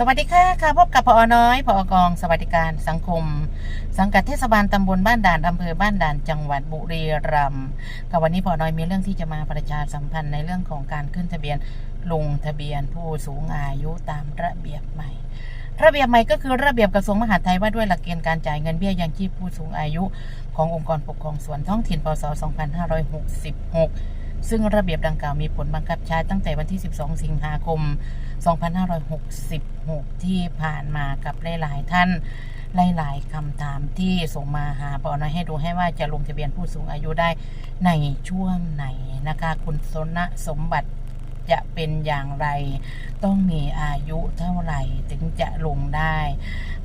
สวัสดีค่ะค่ะพบกับพอน้อยพอกอง สวัสดิการสังคม สังกัดเทศบาลตำบลบ้านด่านอำเภอบ้านด่านจังหวัดบุรีรัมย์ค่ะวันนี้พอน้อยมีเรื่องที่จะมาประชาสัมพันธ์ในเรื่องของการขึ้นทะเบียนลงทะเบียนผู้สูงอายุตามระเบียบใหม่ ระเบียบใหม่ก็คือระเบียบกระทรวงมหาดไทยว่าด้วยหลักเกณฑ์การจ่ายเงินเบี้ยยังชีพผู้สูงอายุ ขององค์กรปกครองส่วนท้องถิ่นพศ2566 ซึ่งระเบียบดังกล่าวมีผลบังคับใช้ตั้งแต่วันที่ 12 สิงหาคม 2566 ที่ผ่านมากับหลายๆท่านหลายๆคำถามที่ส่งมาหาปอน้อยให้ดูให้ว่าจะลงทะเบียนผู้สูงอายุได้ในช่วงไหนนะคะ คุณสนะสมบัติ จะเป็นอย่างไร ต้องมีอายุเท่าไหร่ถึงจะลงได้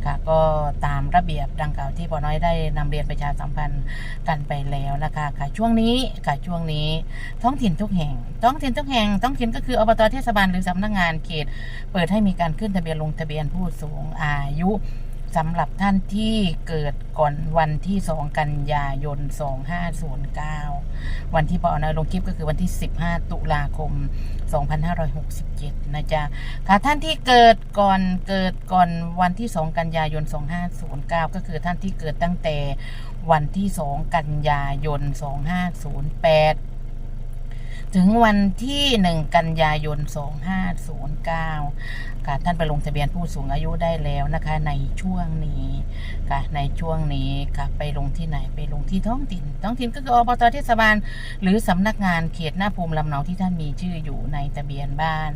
ค่ะก็ตามระเบียบดังกล่าวที่ปอน้อยได้นำเรียนประชาสัมพันธ์กันไปแล้วนะคะค่ะช่วงนี้ค่ะช่วงนี้ ท้องถิ่นทุกแห่ง ท้องถิ่นทุกแห่ง ท้องถิ่นก็คืออบตเทศบาลหรือสำนักงานเขต เปิดให้มีการขึ้นทะเบียนลงทะเบียนผู้สูงอายุ สำหรับท่านที่เกิดก่อนวันที่ 2 กันยายน 2509 วันที่ปอนอยลงคลิปก็คือวันที่ 15 ตุลาคม 2567 นะจ๊ะค่ะท่านที่เกิดก่อนเกิดก่อนวันที่ 2 กันยายน 2509 ก็คือท่านที่เกิดตั้งแต่วันที่ 2 กันยายน 2508 ถึงวันที่ 1 กันยายน 2509ค่ะท่านไปลงทะเบียนผู้สูงอายุได้แล้วนะคะ ในช่วงนี้ค่ะในช่วงนี้ค่ะไปลงที่ไหนไปลงที่ท้องถิ่น ท้องถิ่นก็คืออบตเทศบาล หรือสำนักงานเขตหน้าภูมิลำเนาที่ท่านมีชื่ออยู่ในทะเบียนบ้าน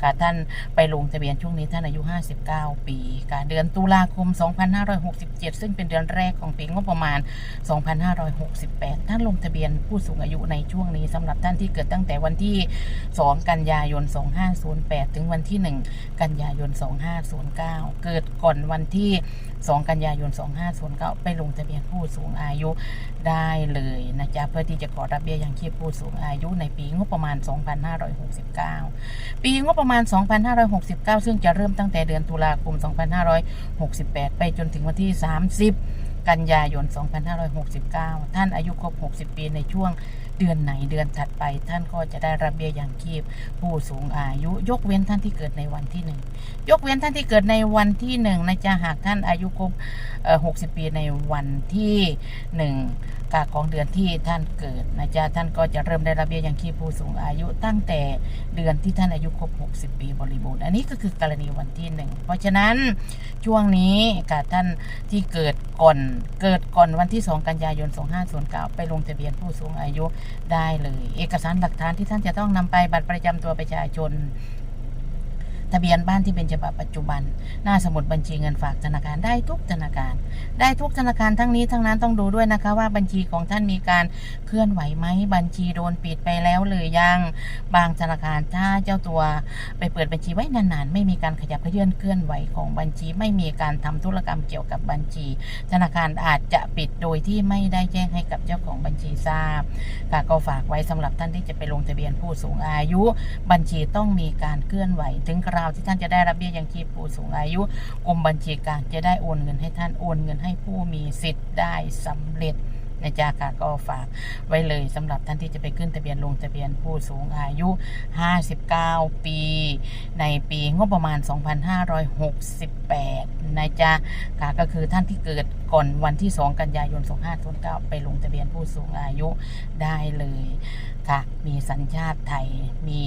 ค่ะท่านไปลงทะเบียนช่วงนี้ท่านอายุ 59 ปีค่ะเดือนตุลาคม 2567 ซึ่งเป็นเดือนแรกของปีงบประมาณ 2568 ท่านลงทะเบียนผู้สูงอายุในช่วงนี้สำหรับท่านที่เกิดตั้ง้งแต่วันที่ 2 กันยายน 2508 ถึงวันที่ 1 กันยายน 2509 เกิดก่อนวันที่ 2 กันยายน 2509 ไปลงทะเบียนผู้สูงอายุได้เลยนะจ๊ะเพื่อที่จะขอรับเบี้ยยังชีพผู้สูงอายุในปีงบประมาณ 2569 ปีงบประมาณ 2569 ซึ่งจะเริ่มตั้งแต่เดือนตุลาคม 2568 ไปจนถึงวันที่ 30 กันยายน 2569 ท่านอายุครบ 60 ปีในช่วงเดือนไหนเดือนถัดไป ท่านก็จะได้รับเบี้ยยังชีพ ผู้สูงอายุ ยกเว้นท่านที่เกิดในวันที่หนึ่งยกเว้นท่านที่เกิดในวันที่หนึ่งนะจ๊ะหากท่านอายุครบเอ่อ60 ปีในวันที่หนึ่ง กาของเดือนที่ท่านเกิดนะจ๊ะท่านก็จะเริ่มได้รับเบี้ยยังชีพผู้สูงอายุ ตั้งแต่เดือนที่ท่านอายุครบ 60 ปีบริบูรณ์ อันนี้ก็คือกรณีวันที่หนึ่งเพราะฉะนั้นช่วงนี้กับท่านที่เกิดก่อนเกิดก่อนวันที่ 2 กันยายน 2509 ไปลงทะเบียนผู้สูงอายุได้เลย เอกสารหลักฐานที่ท่านจะต้องนำไปบัตรประจำตัวประชาชน ทะเบียนบ้านที่เป็นฉบับปัจจุบัน หน้าสมุดบัญชีเงินฝากธนาคารได้ทุกธนาคาร ได้ทุกธนาคารทั้งนี้ทั้งนั้นต้องดูด้วยนะคะ ว่าบัญชีของท่านมีการเคลื่อนไหวไหมบัญชีโดนปิดไปแล้วหรือยังบางธนาคารถ้าเจ้าตัวไปเปิดบัญชีไว้นานๆ ไม่มีการขยับเขยื่อนเคลื่อนไหวของบัญชี ไม่มีการทำธุรกรรมเกี่ยวกับบัญชี ธนาคารอาจจะปิดโดยที่ไม่ได้แจ้งให้กับเจ้าของบัญชีทราบค่ะก็ฝากไว้สำหรับท่านที่จะไปลงทะเบียนผู้สูงอายุ บัญชีต้องมีการเคลื่อนไหวถึงคราวที่ท่านจะได้รับเบี้ยยังชีพผู้สูงอายุกรมบัญชีกลางจะได้โอนเงินให้ท่านโอนเงินให้ผู้มีสิทธิ์ได้สำเร็จนะจ๊ะค่ะก็ฝากไว้เลยสำหรับท่านที่จะไปขึ้นทะเบียนลงทะเบียนผู้สูงอายุ 59 ปี ในปีงบประมาณ 2568 นะจ๊ะค่ะก็คือท่านที่เกิดก่อนวันที่ 2 กันยายน 2509 ไปลงทะเบียนผู้สูงอายุได้เลย ค่ะมีสัญชาติไทยมี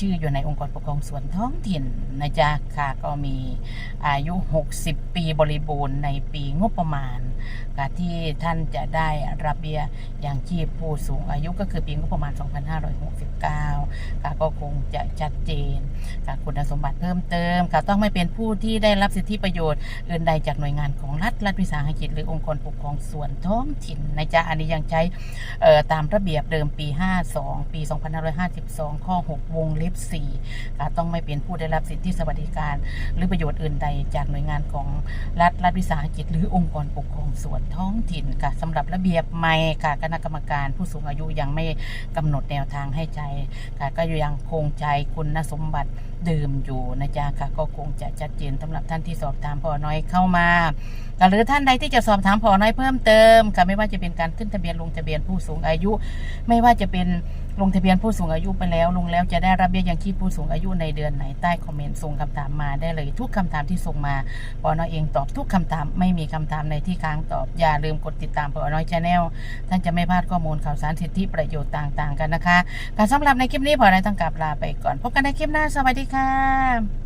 ชื่ออยู่ในองค์กรปกครองส่วนท้องถิ่นนะจ๊ะค่ะก็มีอายุ 60 ปีบริบูรณ์ในปีงบประมาณค่ะที่ท่านจะได้รับเบี้ยอย่างชีพผู้สูงอายุก็คือปีงบประมาณ 2569 ค่ะก็คงจะชัดเจนค่ะคุณสมบัติเพิ่มเติมค่ะต้องไม่เป็นผู้ที่ได้รับสิทธิประโยชน์อื่นใดจากหน่วยงานของรัฐรัฐวิสาหกิจหรือองค์กรปกครองส่วนท้องถิ่นนะจ๊ะอันนี้ยังใช้ตามระเบียบเดิมปี5 52 ปี 2552 ข้อ 6 วงเล็บ4ค่ะต้องไม่เป็นผู้ได้รับสิทธิสวัสดิการ หรือประโยชน์อื่นใดจากหน่วยงานของรัฐรัฐวิสาหกิจหรือองค์กรปกครองส่วนท้องถิ่นค่ะสำหรับระเบียบใหม่ค่ะคณะกรรมการผู้สูงอายุยังไม่กำหนดแนวทางให้ใจค่ะก็ยังคงใจคุณสมบัติเดิมอยู่นะจ๊ะค่ะก็คงจะชัดเจนสำหรับท่านที่สอบถามพอน้อยเข้ามาหรือท่านใดที่จะสอบถามพอน้อยเพิ่มเติมค่ะไม่ว่าจะเป็นการขึ้นทะเบียนลงทะเบียนผู้สูงอายุ ไม่ว่าจะเป็นลงทะเบียนผู้สูงอายุไปแล้วลงแล้วจะได้รับเบี้ยยังชีพผู้สูงอายุในเดือนไหนใต้คอมเมนต์ส่งคำถามมาได้เลย ทุกคำถามที่ส่งมาปอน้อยเองตอบทุกคำถามไม่มีคำถามในที่ค้างตอบอย่าลืมกดติดตามปอน้อยชาแนลท่านจะไม่พลาดข้อมูลข่าวสารสิทธิประโยชน์ต่างๆ กันนะคะการสำหรับในคลิปนี้พอน้อยต้องกลับลาไปก่อน พบกันในคลิปหน้าสวัสดีค่ะ